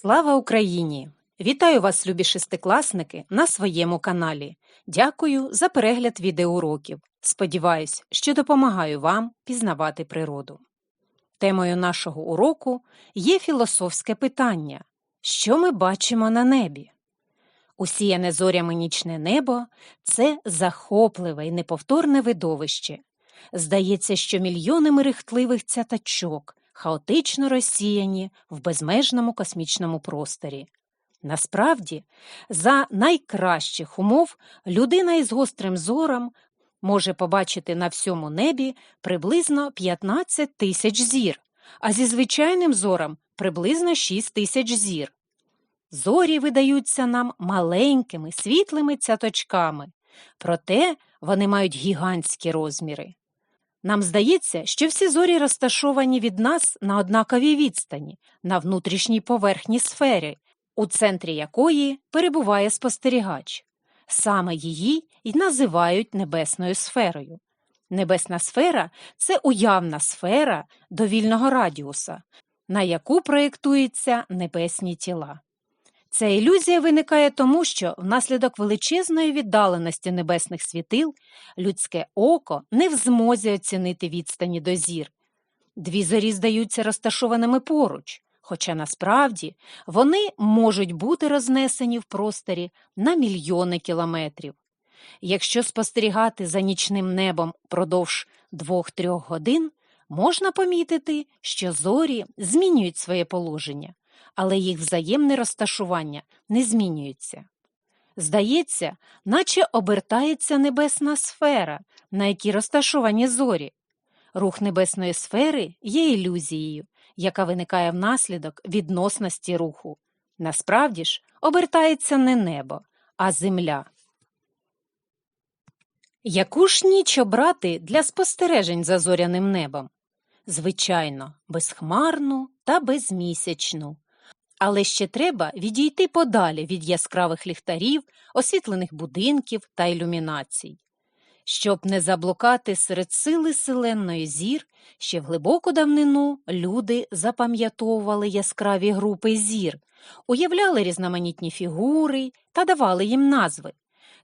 Слава Україні! Вітаю вас, любі шестикласники, на своєму каналі. Дякую за перегляд відеоуроків. Сподіваюсь, що допомагаю вам пізнавати природу. Темою нашого уроку є філософське питання: що ми бачимо на небі? Усіяне зорями нічне небо це захопливе і неповторне видовище. Здається, що мільйони мерехтливих цятачок хаотично розсіяні в безмежному космічному просторі. Насправді, за найкращих умов людина із гострим зором може побачити на всьому небі приблизно 15 тисяч зір, а зі звичайним зором приблизно 6 тисяч зір. Зорі видаються нам маленькими світлими цяточками, проте вони мають гігантські розміри. Нам здається, що всі зорі розташовані від нас на однаковій відстані, на внутрішній поверхні сфери, у центрі якої перебуває спостерігач. Саме її й називають небесною сферою. Небесна сфера це уявна сфера довільного радіуса, на яку проєктуються небесні тіла. Ця ілюзія виникає тому, що внаслідок величезної віддаленості небесних світил людське око не в змозі оцінити відстані до зір. Дві зорі здаються розташованими поруч, хоча насправді вони можуть бути рознесені в просторі на мільйони кілометрів. Якщо спостерігати за нічним небом продовж двох-трьох годин, можна помітити, що зорі змінюють своє положення але їх взаємне розташування не змінюється. Здається, наче обертається небесна сфера, на якій розташовані зорі. Рух небесної сфери є ілюзією, яка виникає внаслідок відносності руху. Насправді ж, обертається не небо, а земля. Яку ж ніч обрати для спостережень за зоряним небом? Звичайно, безхмарну та безмісячну. Але ще треба відійти подалі від яскравих ліхтарів, освітлених будинків та ілюмінацій. Щоб не заблукати серед сили селенної зір, ще в глибоку давнину люди запам'ятовували яскраві групи зір, уявляли різноманітні фігури та давали їм назви.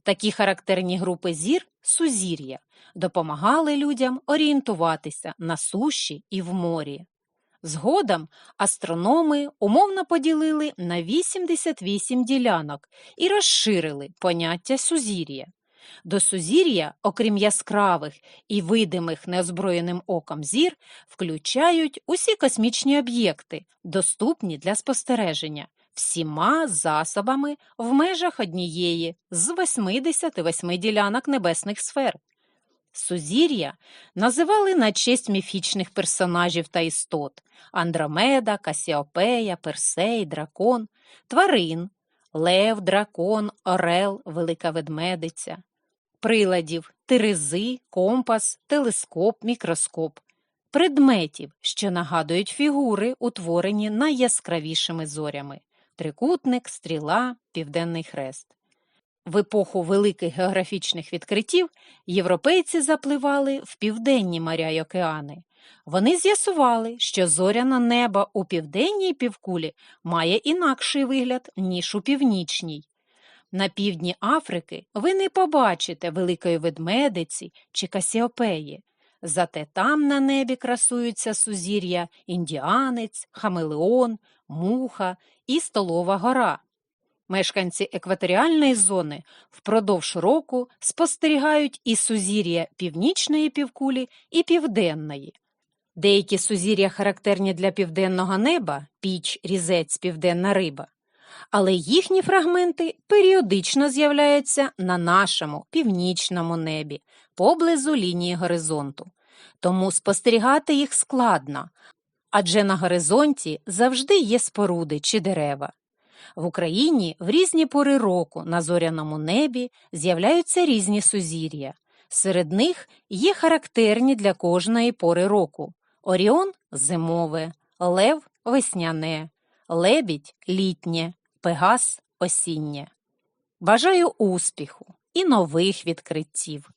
Такі характерні групи зір сузір'я, допомагали людям орієнтуватися на суші і в морі. Згодом астрономи умовно поділили на 88 ділянок і розширили поняття сузір'я. До сузір'я, окрім яскравих і видимих неозброєним оком зір, включають усі космічні об'єкти, доступні для спостереження, всіма засобами в межах однієї з 88 ділянок небесних сфер. Сузір'я називали на честь міфічних персонажів та істот Андромеда, Касіопея, Персей, Дракон, тварин, Лев, Дракон, Орел, Велика Ведмедиця, приладів, терези, компас, телескоп, мікроскоп, предметів, що нагадують фігури, утворені найяскравішими зорями трикутник, стріла, південний хрест. В епоху великих географічних відкриттів європейці запливали в південні моря й океани. Вони з'ясували, що зоряне небо у південній півкулі має інакший вигляд, ніж у північній. На півдні Африки ви не побачите великої ведмедиці чи касіопеї, зате там на небі красуються сузір'я індіанець, хамелеон, муха і столова гора. Мешканці екваторіальної зони впродовж року спостерігають і сузір'я північної півкулі, і південної. Деякі сузір'я характерні для південного неба піч, різець, південна риба, але їхні фрагменти періодично з'являються на нашому північному небі поблизу лінії горизонту, тому спостерігати їх складно, адже на горизонті завжди є споруди чи дерева. В Україні в різні пори року на зоряному небі з'являються різні сузір'я. Серед них є характерні для кожної пори року Оріон зимове, Лев весняне, лебідь літнє, Пегас осіннє. Бажаю успіху і нових відкриттів!